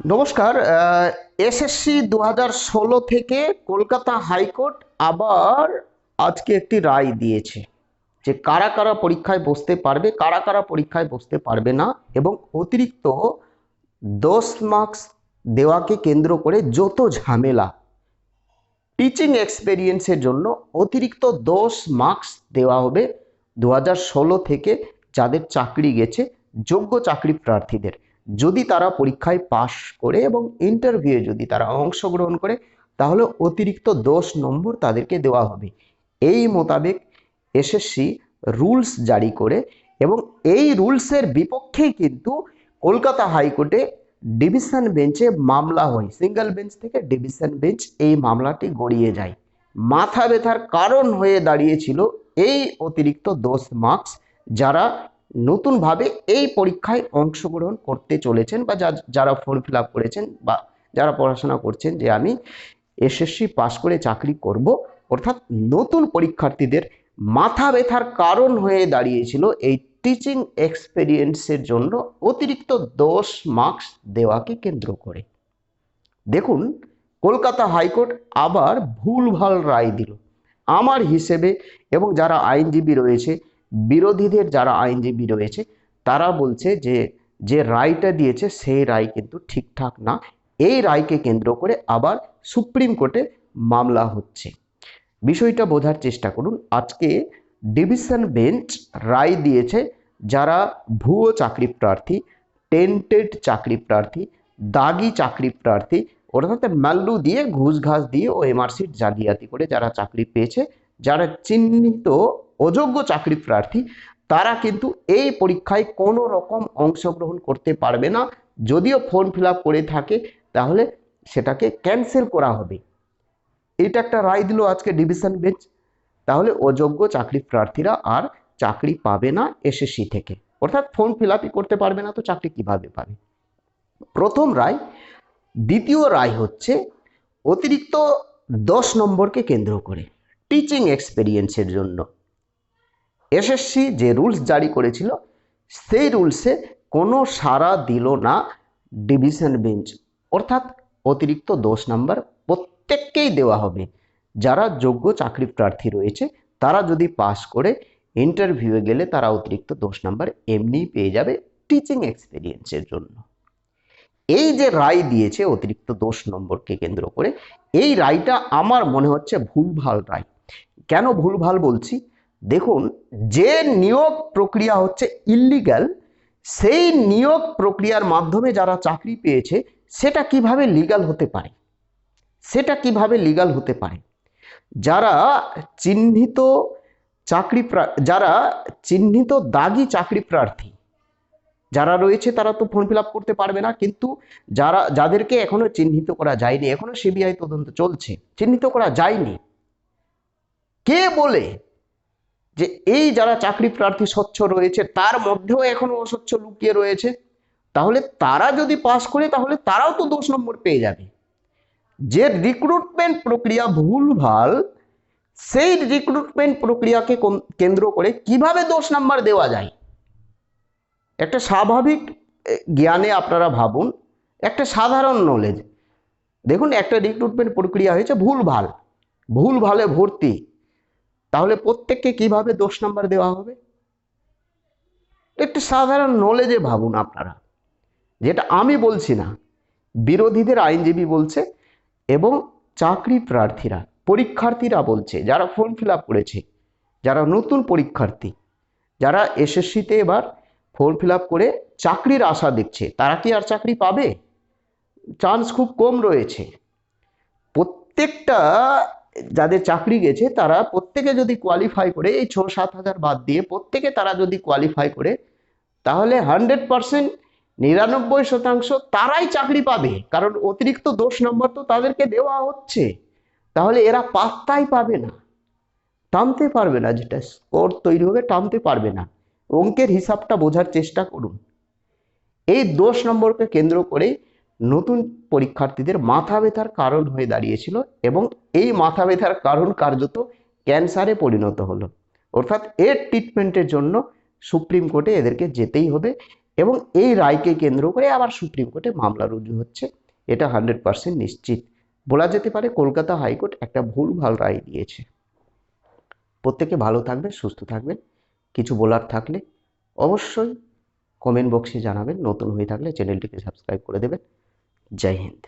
নমস্কার এসএসসি দু হাজার ষোলো থেকে কলকাতা হাইকোর্ট আবার আজকে একটি রায় দিয়েছে যে কারা কারা পরীক্ষায় বসতে পারবে, কারা কারা পরীক্ষায় বসতে পারবে না এবং অতিরিক্ত দশ মার্কস দেওয়াকে কেন্দ্র করে যত ঝামেলা, টিচিং এক্সপেরিয়েন্সের জন্য অতিরিক্ত দশ মার্কস দেওয়া হবে দু ষোলো থেকে যাদের চাকরি গেছে, যোগ্য চাকরি প্রার্থীদের। যদি তারা পরীক্ষায় পাশ করে এবং ইন্টারভিউ যদি তারা অংশগ্রহণ করে, তাহলে অতিরিক্ত দশ নম্বর তাদেরকে দেওয়া হবে। এই মোতাবেক এসএসসি রুলস জারি করে এবং এই রুলসের বিপক্ষেই কিন্তু কলকাতা হাইকোর্টে ডিভিশন বেঞ্চে মামলা হয়। সিঙ্গেল বেঞ্চ থেকে ডিভিশন বেঞ্চ এই মামলাটি গড়িয়ে যায়। মাথা ব্যথার কারণ হয়ে দাঁড়িয়েছিল এই অতিরিক্ত দশ মার্কস যারা নতুনভাবে এই পরীক্ষায় অংশগ্রহণ করতে চলেছেন বা যারা ফর্ম ফিল করেছেন বা যারা পড়াশোনা করছেন যে আমি এসএসসি পাশ করে চাকরি করব, অর্থাৎ নতুন পরীক্ষার্থীদের মাথা ব্যথার কারণ হয়ে দাঁড়িয়েছিল এই টিচিং এক্সপেরিয়েন্সের জন্য অতিরিক্ত দশ মার্কস দেওয়াকে কেন্দ্র করে। দেখুন, কলকাতা হাইকোর্ট আবার ভুলভাল রায় দিল। আমার হিসেবে এবং যারা আইনজীবী রয়েছে বিরোধীদের যারা আইনজীবী রয়েছে, তারা বলছে যে যে রায়টা দিয়েছে সেই রায় কিন্তু ঠিকঠাক না। এই রায়কে কেন্দ্র করে আবার সুপ্রিম কোর্টে মামলা হচ্ছে। বিষয়টা বোঝার চেষ্টা করুন, আজকে ডিভিশন বেঞ্চ রায় দিয়েছে যারা ভুয়ো চাকরি প্রার্থী, টেন্টেড চাকরি প্রার্থী, দাগি চাকরি প্রার্থী অর্থাৎ ম্যাল্লু দিয়ে, ঘুষ ঘাস দিয়ে ও এমআরসিট জালিয়াতি করে যারা চাকরি পেয়েছে, যারা চিহ্নিত অযোগ্য চাকরি প্রার্থী, তারা কিন্তু এই পরীক্ষায় কোনো রকম অংশগ্রহণ করতে পারবে না। যদিও ফর্ম ফিল করে থাকে, তাহলে সেটাকে ক্যান্সেল করা হবে। এটা একটা রায় দিল আজকে ডিভিশন বেঞ্চ তাহলে অযোগ্য চাকরি প্রার্থীরা আর চাকরি পাবে না এসএসসি থেকে। অর্থাৎ ফর্ম ফিল করতে পারবে না, তো চাকরি কীভাবে পাবে? প্রথম রায়, দ্বিতীয় রায় হচ্ছে অতিরিক্ত দশ নম্বরকে কেন্দ্র করে টিচিং এক্সপেরিয়েন্সের জন্য। এসএসসি যে রুলস জারি করেছিল, সেই রুলসে কোনো সাড়া দিল না ডিভিশন বেঞ্চ অর্থাৎ অতিরিক্ত দশ নাম্বার প্রত্যেককেই দেওয়া হবে। যারা যোগ্য চাকরি প্রার্থী রয়েছে, তারা যদি পাশ করে ইন্টারভিউয়ে গেলে তারা অতিরিক্ত দশ নম্বর এমনিই পেয়ে যাবে টিচিং এক্সপিরিয়েন্সের জন্য। এই যে রায় দিয়েছে অতিরিক্ত দোষ নম্বরকে কেন্দ্র করে, এই রায়টা আমার মনে হচ্ছে ভুলভাল রায়। কেন ভুলভাল বলছি? দেখুন, যে নিয়োগ প্রক্রিয়া হচ্ছে ইল্লিগ্যাল সেই নিয়োগ প্রক্রিয়ার মাধ্যমে যারা চাকরি পেয়েছে, সেটা কীভাবে লিগ্যাল হতে পারে? সেটা কীভাবে লিগ্যাল হতে পারে? যারা চিহ্নিত চাকরি যারা চিহ্নিত দাগি চাকরি প্রার্থী, যারা রয়েছে তারা তো ফর্ম ফিল করতে পারবে না, কিন্তু যারা, যাদেরকে এখনও চিহ্নিত করা যায়নি, এখনও সিবিআই তদন্ত চলছে, চিহ্নিত করা যায়নি, কে বলে যে এই যারা চাকরি প্রার্থী স্বচ্ছ রয়েছে, তার মধ্যেও এখনও অস্বচ্ছ লুকিয়ে রয়েছে। তাহলে তারা যদি পাস করে, তাহলে তারাও তো দোষ নম্বর পেয়ে যাবে। যে রিক্রুটমেন্ট প্রক্রিয়া ভুলভাল, সেই রিক্রুটমেন্ট প্রক্রিয়াকে কেন্দ্র করে কীভাবে দোষ নাম্বার দেওয়া যায়? একটা স্বাভাবিক জ্ঞানে আপনারা ভাবুন, একটা সাধারণ নলেজ দেখুন, একটা রিক্রুটমেন্ট প্রক্রিয়া হয়েছে ভুল ভালো ভুল ভালে ভর্তি। তাহলে প্রত্যেককে কীভাবে দোষ নাম্বার দেওয়া হবে? একটু সাধারণ নলেজে ভাবুন আপনারা। যেটা আমি বলছি না, বিরোধীদের আইনজীবী বলছে এবং চাকরি প্রার্থীরা, পরীক্ষার্থীরা বলছে, যারা ফর্ম ফিল আপ করেছে, যারা নতুন পরীক্ষার্থী, যারা এসএসসিতে এবার ফর্ম ফিল আপ করে চাকরির আশা দেখছে, তারা কি আর চাকরি পাবে? চান্স খুব কম রয়েছে। প্রত্যেকটা যাদের চাকরি গেছে, তারা প্রত্যেকে যদি কোয়ালিফাই করে, এই ছ সাত হাজার বাদ দিয়ে প্রত্যেকে তারা যদি কোয়ালিফাই করে, তাহলে হান্ড্রেড পারসেন্ট নিরানব্বই শতাংশ তারাই চাকরি পাবে। কারণ অতিরিক্ত দোষ নম্বর তো তাদেরকে দেওয়া হচ্ছে। তাহলে এরা পাত্তাই পাবে না। টানতে পারবে না যেটা স্কোর তৈরি হবে, টানতে পারবে না। অঙ্কের হিসাবটা বোঝার চেষ্টা করুন। এই দোষ নম্বরকে কেন্দ্র করে নতুন পরীক্ষার্থীদের মাথা ব্যথার কারণ হয়ে দাঁড়িয়েছিল এবং এই মাথা ব্যথার কারণ কার্যত ক্যান্সারে পরিণত হলো। অর্থাৎ এর ট্রিটমেন্টের জন্য সুপ্রিম কোর্টে এদেরকে যেতেই হবে এবং এই রায়কে কেন্দ্র করে আবার সুপ্রিম কোর্টে মামলা রুজু হচ্ছে। এটা হান্ড্রেড পার্সেন্ট নিশ্চিত। বলা যেতে পারে কলকাতা হাইকোর্ট একটা ভুল ভালো রায় দিয়েছে। প্রত্যেকে ভালো থাকবেন, সুস্থ থাকবেন। কিছু বলার থাকলে অবশ্যই কমেন্ট বক্সে জানাবেন। নতুন হয়ে থাকলে চ্যানেলটিকে সাবস্ক্রাইব করে দেবেন। जय हिंद।